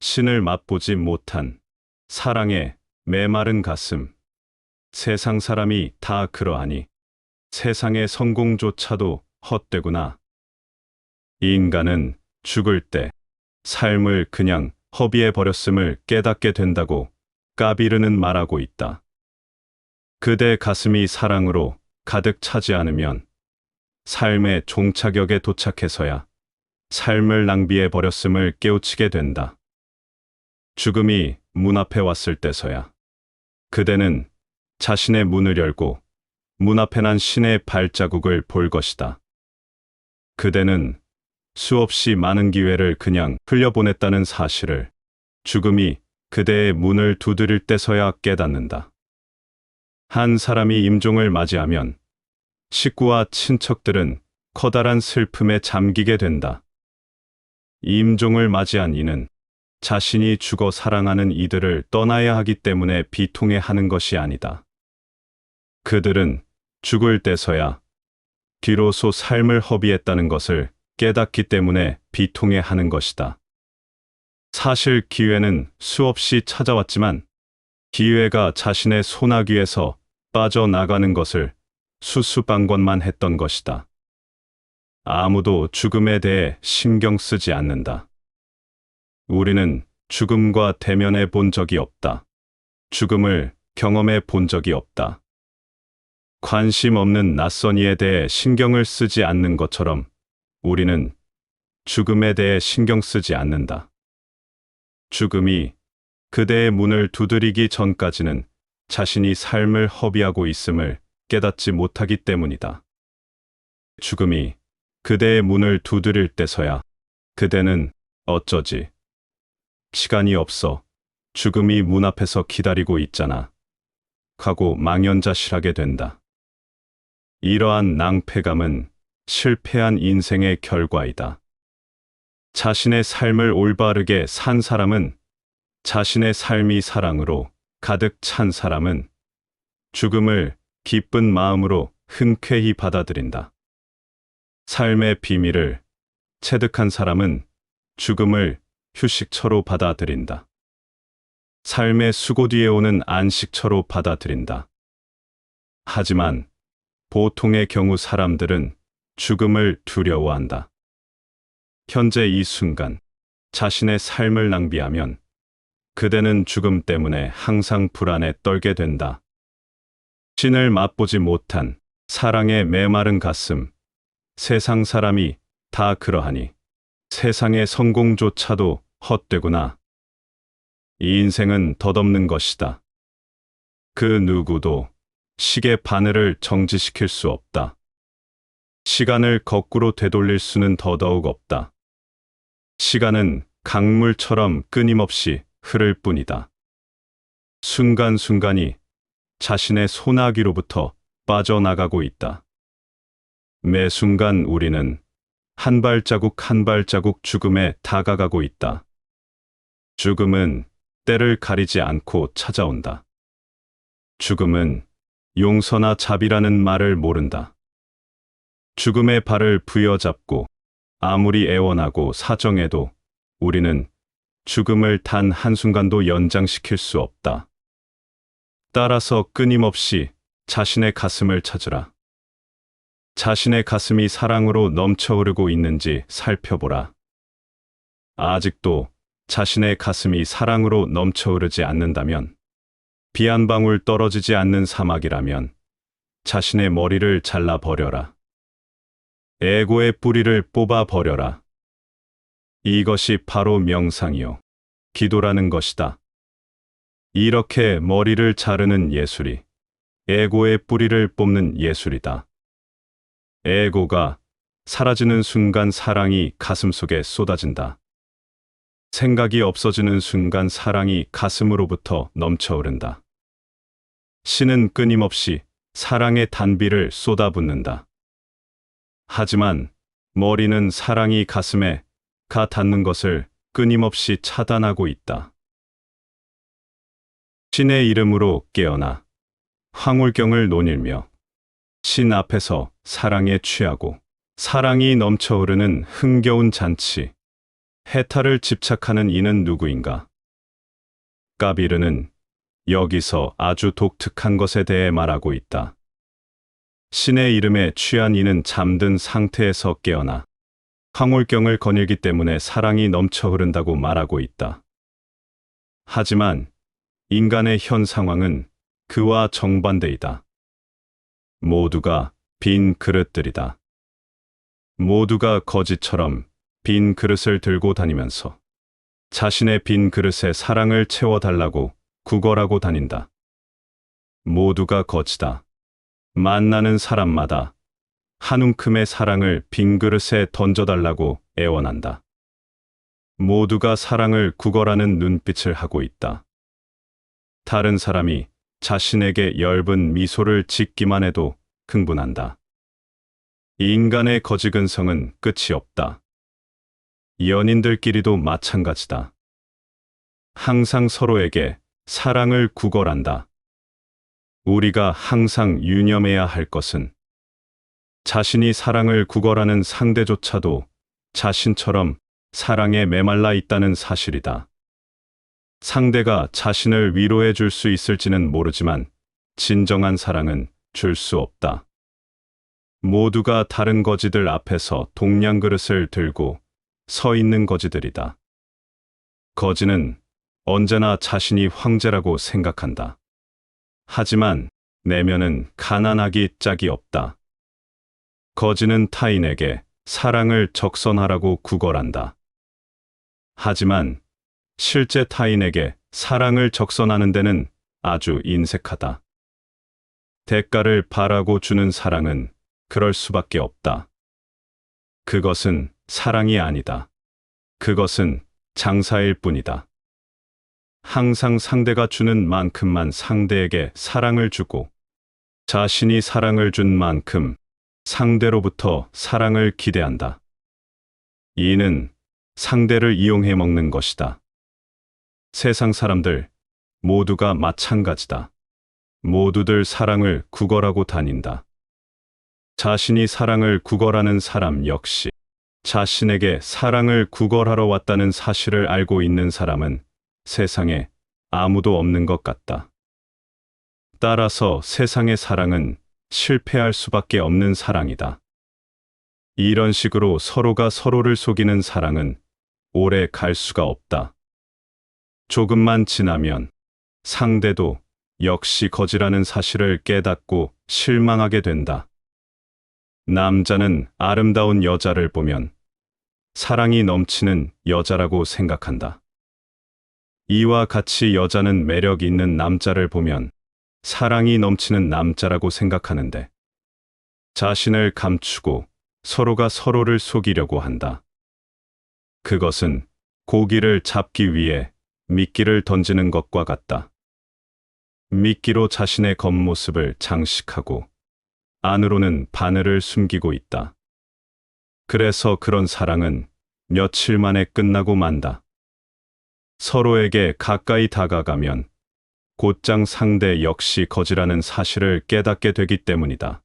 신을 맛보지 못한 사랑의 메마른 가슴. 세상 사람이 다 그러하니 세상의 성공조차도 헛되구나. 인간은 죽을 때 삶을 그냥 허비해 버렸음을 깨닫게 된다고 까비르는 말하고 있다. 그대 가슴이 사랑으로 가득 차지 않으면 삶의 종착역에 도착해서야 삶을 낭비해 버렸음을 깨우치게 된다. 죽음이 문 앞에 왔을 때서야 그대는 자신의 문을 열고 문 앞에 난 신의 발자국을 볼 것이다. 그대는 수없이 많은 기회를 그냥 흘려보냈다는 사실을 죽음이 그대의 문을 두드릴 때서야 깨닫는다. 한 사람이 임종을 맞이하면 식구와 친척들은 커다란 슬픔에 잠기게 된다. 임종을 맞이한 이는 자신이 죽어 사랑하는 이들을 떠나야 하기 때문에 비통해 하는 것이 아니다. 그들은 죽을 때서야 비로소 삶을 허비했다는 것을 깨닫기 때문에 비통해 하는 것이다. 사실 기회는 수없이 찾아왔지만 기회가 자신의 소나귀에서 빠져나가는 것을 수수방관만 했던 것이다. 아무도 죽음에 대해 신경 쓰지 않는다. 우리는 죽음과 대면해 본 적이 없다. 죽음을 경험해 본 적이 없다. 관심 없는 낯선 이에 대해 신경을 쓰지 않는 것처럼 우리는 죽음에 대해 신경 쓰지 않는다. 죽음이 그대의 문을 두드리기 전까지는 자신이 삶을 허비하고 있음을 깨닫지 못하기 때문이다. 죽음이 그대의 문을 두드릴 때서야 그대는 어쩌지 시간이 없어 죽음이 문 앞에서 기다리고 있잖아. 하고 망연자실하게 된다. 이러한 낭패감은 실패한 인생의 결과이다. 자신의 삶을 올바르게 산 사람은 자신의 삶이 사랑으로 가득 찬 사람은 죽음을 기쁜 마음으로 흔쾌히 받아들인다. 삶의 비밀을 체득한 사람은 죽음을 휴식처로 받아들인다. 삶의 수고 뒤에 오는 안식처로 받아들인다. 하지만 보통의 경우 사람들은 죽음을 두려워한다. 현재 이 순간 자신의 삶을 낭비하면 그대는 죽음 때문에 항상 불안에 떨게 된다. 신을 맛보지 못한 사랑의 메마른 가슴, 세상 사람이 다 그러하니 세상의 성공조차도 헛되구나. 이 인생은 덧없는 것이다. 그 누구도 시계 바늘을 정지시킬 수 없다. 시간을 거꾸로 되돌릴 수는 더더욱 없다. 시간은 강물처럼 끊임없이 흐를 뿐이다. 순간순간이 자신의 소나기로부터 빠져나가고 있다. 매 순간 우리는 한 발자국 한 발자국 죽음에 다가가고 있다. 죽음은 때를 가리지 않고 찾아온다. 죽음은 용서나 자비라는 말을 모른다. 죽음의 발을 부여잡고 아무리 애원하고 사정해도 우리는 죽음을 단 한순간도 연장시킬 수 없다. 따라서 끊임없이 자신의 가슴을 찾으라. 자신의 가슴이 사랑으로 넘쳐 흐르고 있는지 살펴보라. 아직도 자신의 가슴이 사랑으로 넘쳐 흐르지 않는다면, 비 한 방울 떨어지지 않는 사막이라면, 자신의 머리를 잘라 버려라. 에고의 뿌리를 뽑아 버려라. 이것이 바로 명상이요. 기도라는 것이다. 이렇게 머리를 자르는 예술이 에고의 뿌리를 뽑는 예술이다. 에고가 사라지는 순간 사랑이 가슴 속에 쏟아진다. 생각이 없어지는 순간 사랑이 가슴으로부터 넘쳐오른다. 신은 끊임없이 사랑의 단비를 쏟아붓는다. 하지만 머리는 사랑이 가슴에 가 닿는 것을 끊임없이 차단하고 있다. 신의 이름으로 깨어나 황홀경을 논일며 신 앞에서 사랑에 취하고 사랑이 넘쳐흐르는 흥겨운 잔치, 해탈을 집착하는 이는 누구인가? 까비르는 여기서 아주 독특한 것에 대해 말하고 있다. 신의 이름에 취한 이는 잠든 상태에서 깨어나 황홀경을 거닐기 때문에 사랑이 넘쳐 흐른다고 말하고 있다. 하지만 인간의 현 상황은 그와 정반대이다. 모두가 빈 그릇들이다. 모두가 거지처럼 빈 그릇을 들고 다니면서 자신의 빈 그릇에 사랑을 채워달라고 구걸하고 다닌다. 모두가 거지다. 만나는 사람마다 한 움큼의 사랑을 빈 그릇에 던져달라고 애원한다. 모두가 사랑을 구걸하는 눈빛을 하고 있다. 다른 사람이 자신에게 엷은 미소를 짓기만 해도 흥분한다. 인간의 거지근성은 끝이 없다. 연인들끼리도 마찬가지다. 항상 서로에게 사랑을 구걸한다. 우리가 항상 유념해야 할 것은 자신이 사랑을 구걸하는 상대조차도 자신처럼 사랑에 메말라 있다는 사실이다. 상대가 자신을 위로해 줄 수 있을지는 모르지만 진정한 사랑은 줄 수 없다. 모두가 다른 거지들 앞에서 동양 그릇을 들고 서 있는 거지들이다. 거지는 언제나 자신이 황제라고 생각한다. 하지만 내면은 가난하기 짝이 없다. 거지는 타인에게 사랑을 적선하라고 구걸한다. 하지만 실제 타인에게 사랑을 적선하는 데는 아주 인색하다. 대가를 바라고 주는 사랑은 그럴 수밖에 없다. 그것은 사랑이 아니다. 그것은 장사일 뿐이다. 항상 상대가 주는 만큼만 상대에게 사랑을 주고 자신이 사랑을 준 만큼 상대로부터 사랑을 기대한다. 이는 상대를 이용해 먹는 것이다. 세상 사람들 모두가 마찬가지다. 모두들 사랑을 구걸하고 다닌다. 자신이 사랑을 구걸하는 사람 역시 자신에게 사랑을 구걸하러 왔다는 사실을 알고 있는 사람은 세상에 아무도 없는 것 같다. 따라서 세상의 사랑은 실패할 수밖에 없는 사랑이다. 이런 식으로 서로가 서로를 속이는 사랑은 오래 갈 수가 없다. 조금만 지나면 상대도 역시 거지라는 사실을 깨닫고 실망하게 된다. 남자는 아름다운 여자를 보면 사랑이 넘치는 여자라고 생각한다. 이와 같이 여자는 매력 있는 남자를 보면 사랑이 넘치는 남자라고 생각하는데 자신을 감추고 서로가 서로를 속이려고 한다. 그것은 고기를 잡기 위해 미끼를 던지는 것과 같다. 미끼로 자신의 겉모습을 장식하고 안으로는 바늘을 숨기고 있다. 그래서 그런 사랑은 며칠 만에 끝나고 만다. 서로에게 가까이 다가가면 곧장 상대 역시 거지라는 사실을 깨닫게 되기 때문이다.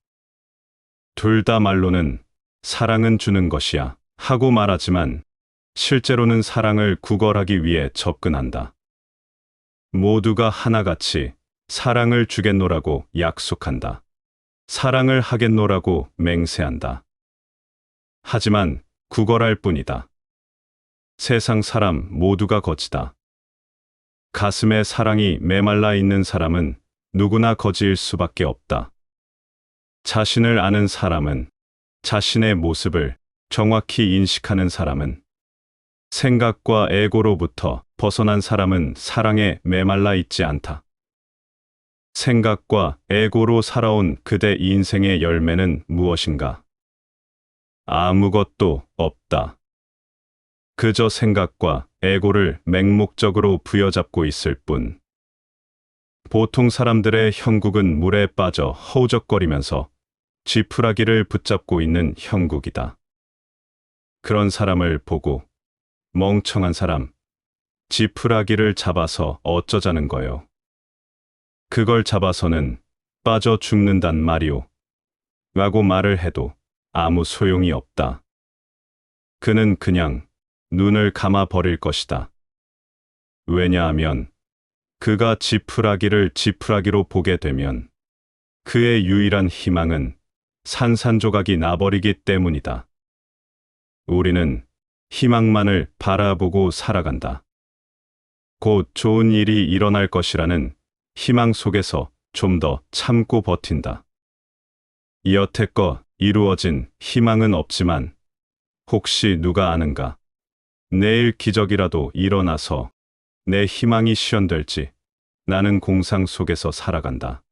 둘 다 말로는 사랑은 주는 것이야 하고 말하지만 실제로는 사랑을 구걸하기 위해 접근한다. 모두가 하나같이 사랑을 주겠노라고 약속한다. 사랑을 하겠노라고 맹세한다. 하지만 구걸할 뿐이다. 세상 사람 모두가 거지다. 가슴에 사랑이 메말라 있는 사람은 누구나 거지일 수밖에 없다. 자신을 아는 사람은 자신의 모습을 정확히 인식하는 사람은 생각과 에고로부터 벗어난 사람은 사랑에 메말라 있지 않다. 생각과 에고로 살아온 그대 인생의 열매는 무엇인가? 아무것도 없다. 그저 생각과 에고를 맹목적으로 부여잡고 있을 뿐. 보통 사람들의 형국은 물에 빠져 허우적거리면서 지푸라기를 붙잡고 있는 형국이다. 그런 사람을 보고 멍청한 사람, 지푸라기를 잡아서 어쩌자는 거요. 그걸 잡아서는 빠져 죽는단 말이오. 라고 말을 해도 아무 소용이 없다. 그는 그냥 눈을 감아 버릴 것이다. 왜냐하면 그가 지푸라기를 지푸라기로 보게 되면 그의 유일한 희망은 산산조각이 나버리기 때문이다. 우리는 희망만을 바라보고 살아간다. 곧 좋은 일이 일어날 것이라는 희망 속에서 좀 더 참고 버틴다. 여태껏 이루어진 희망은 없지만 혹시 누가 아는가? 내일 기적이라도 일어나서 내 희망이 실현될지 나는 공상 속에서 살아간다.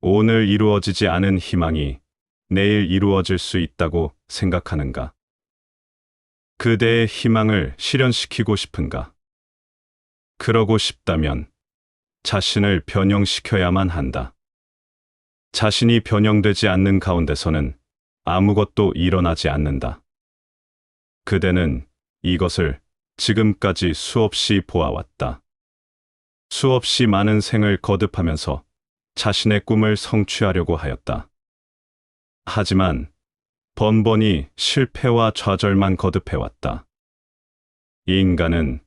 오늘 이루어지지 않은 희망이 내일 이루어질 수 있다고 생각하는가? 그대의 희망을 실현시키고 싶은가? 그러고 싶다면 자신을 변형시켜야만 한다. 자신이 변형되지 않는 가운데서는 아무것도 일어나지 않는다. 그대는 이것을 지금까지 수없이 보아왔다. 수없이 많은 생을 거듭하면서 자신의 꿈을 성취하려고 하였다. 하지만 번번이 실패와 좌절만 거듭해왔다. 인간은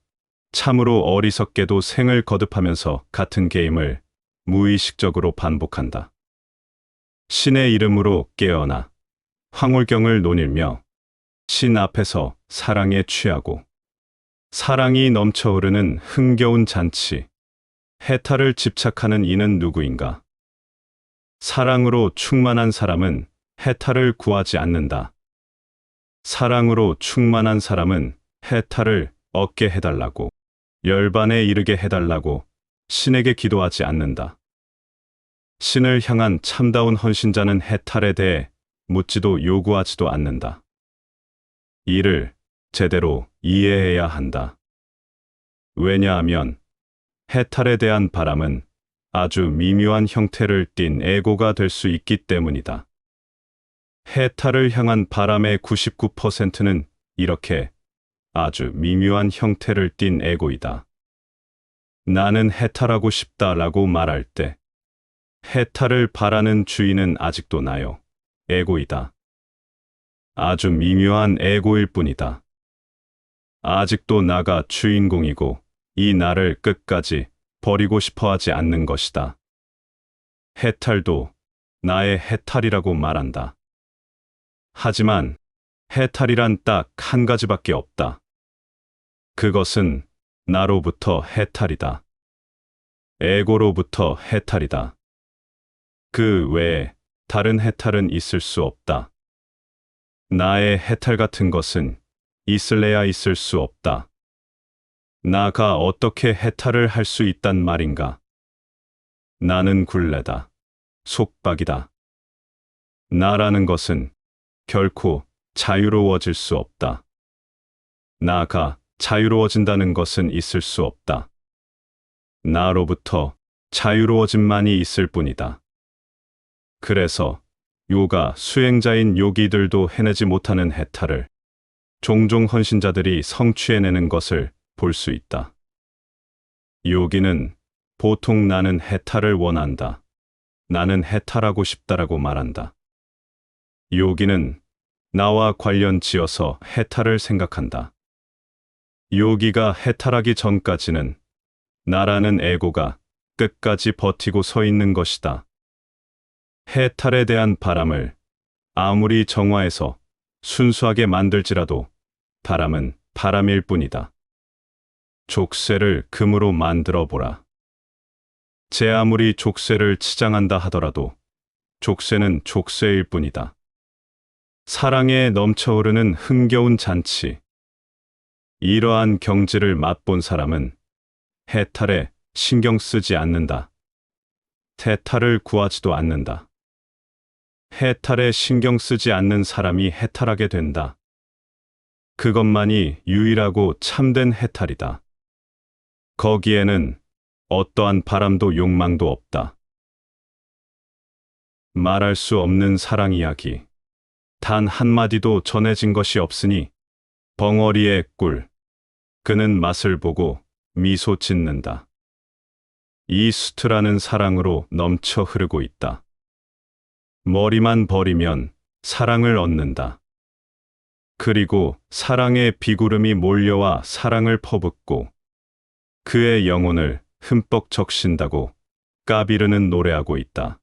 참으로 어리석게도 생을 거듭하면서 같은 게임을 무의식적으로 반복한다. 신의 이름으로 깨어나 황홀경을 논일며 신 앞에서 사랑에 취하고 사랑이 넘쳐 흐르는 흥겨운 잔치 해탈을 집착하는 이는 누구인가? 사랑으로 충만한 사람은 해탈을 구하지 않는다. 사랑으로 충만한 사람은 해탈을 얻게 해달라고 열반에 이르게 해달라고 신에게 기도하지 않는다. 신을 향한 참다운 헌신자는 해탈에 대해 묻지도 요구하지도 않는다. 이를 제대로 이해해야 한다. 왜냐하면 해탈에 대한 바람은 아주 미묘한 형태를 띤 에고가 될 수 있기 때문이다. 해탈을 향한 바람의 99%는 이렇게 아주 미묘한 형태를 띤 에고이다. 나는 해탈하고 싶다라고 말할 때 해탈을 바라는 주인은 아직도 나요. 에고이다. 아주 미묘한 에고일 뿐이다. 아직도 나가 주인공이고 이 나를 끝까지 버리고 싶어 하지 않는 것이다. 해탈도 나의 해탈이라고 말한다. 하지만 해탈이란 딱 한 가지밖에 없다. 그것은 나로부터 해탈이다. 에고로부터 해탈이다. 그 외에 다른 해탈은 있을 수 없다. 나의 해탈 같은 것은 있을래야 있을 수 없다. 나가 어떻게 해탈을 할 수 있단 말인가? 나는 굴레다. 속박이다. 나라는 것은 결코 자유로워질 수 없다. 나가 자유로워진다는 것은 있을 수 없다. 나로부터 자유로워짐만이 있을 뿐이다. 그래서 요가 수행자인 요기들도 해내지 못하는 해탈을 종종 헌신자들이 성취해내는 것을 볼 수 있다. 요기는 보통 나는 해탈을 원한다. 나는 해탈하고 싶다라고 말한다. 요기는 나와 관련 지어서 해탈을 생각한다. 요기가 해탈하기 전까지는 나라는 에고가 끝까지 버티고 서 있는 것이다. 해탈에 대한 바람을 아무리 정화해서 순수하게 만들지라도 바람은 바람일 뿐이다. 족쇄를 금으로 만들어 보라. 제 아무리 족쇄를 치장한다 하더라도 족쇄는 족쇄일 뿐이다. 사랑에 넘쳐흐르는 흥겨운 잔치. 이러한 경지를 맛본 사람은 해탈에 신경 쓰지 않는다. 해탈을 구하지도 않는다. 해탈에 신경 쓰지 않는 사람이 해탈하게 된다. 그것만이 유일하고 참된 해탈이다. 거기에는 어떠한 바람도 욕망도 없다. 말할 수 없는 사랑 이야기. 단 한마디도 전해진 것이 없으니 벙어리의 꿀. 그는 맛을 보고 미소 짓는다. 이 수트라는 사랑으로 넘쳐 흐르고 있다. 머리만 버리면 사랑을 얻는다. 그리고 사랑의 비구름이 몰려와 사랑을 퍼붓고 그의 영혼을 흠뻑 적신다고 까비르는 노래하고 있다.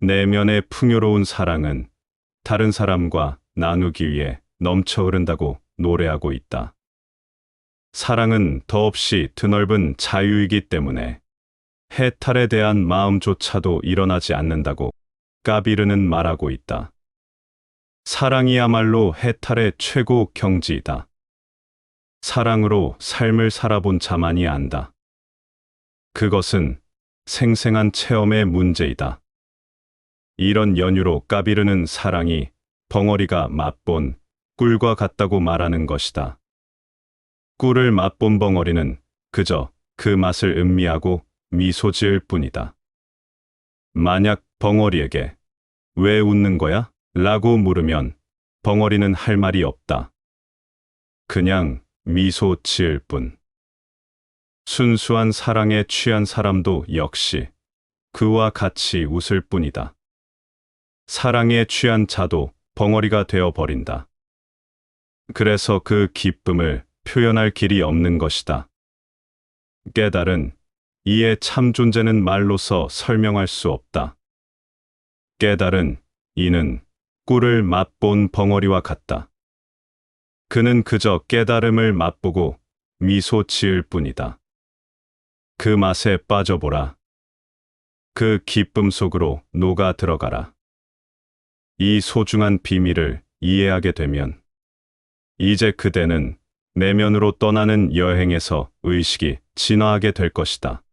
내면의 풍요로운 사랑은 다른 사람과 나누기 위해 넘쳐 흐른다고 노래하고 있다. 사랑은 더없이 드넓은 자유이기 때문에 해탈에 대한 마음조차도 일어나지 않는다고 까비르는 말하고 있다. 사랑이야말로 해탈의 최고 경지이다. 사랑으로 삶을 살아본 자만이 안다. 그것은 생생한 체험의 문제이다. 이런 연유로 까비르는 사랑이 벙어리가 맛본 꿀과 같다고 말하는 것이다. 꿀을 맛본 벙어리는 그저 그 맛을 음미하고 미소 지을 뿐이다. 만약 벙어리에게 왜 웃는 거야? 라고 물으면 벙어리는 할 말이 없다. 그냥 미소 지을 뿐. 순수한 사랑에 취한 사람도 역시 그와 같이 웃을 뿐이다. 사랑에 취한 자도 벙어리가 되어 버린다. 그래서 그 기쁨을 표현할 길이 없는 것이다. 깨달은 이의 참 존재는 말로서 설명할 수 없다. 깨달은 이는 꿀을 맛본 벙어리와 같다. 그는 그저 깨달음을 맛보고 미소 지을 뿐이다. 그 맛에 빠져보라. 그 기쁨 속으로 녹아 들어가라. 이 소중한 비밀을 이해하게 되면 이제 그대는 내면으로 떠나는 여행에서 의식이 진화하게 될 것이다.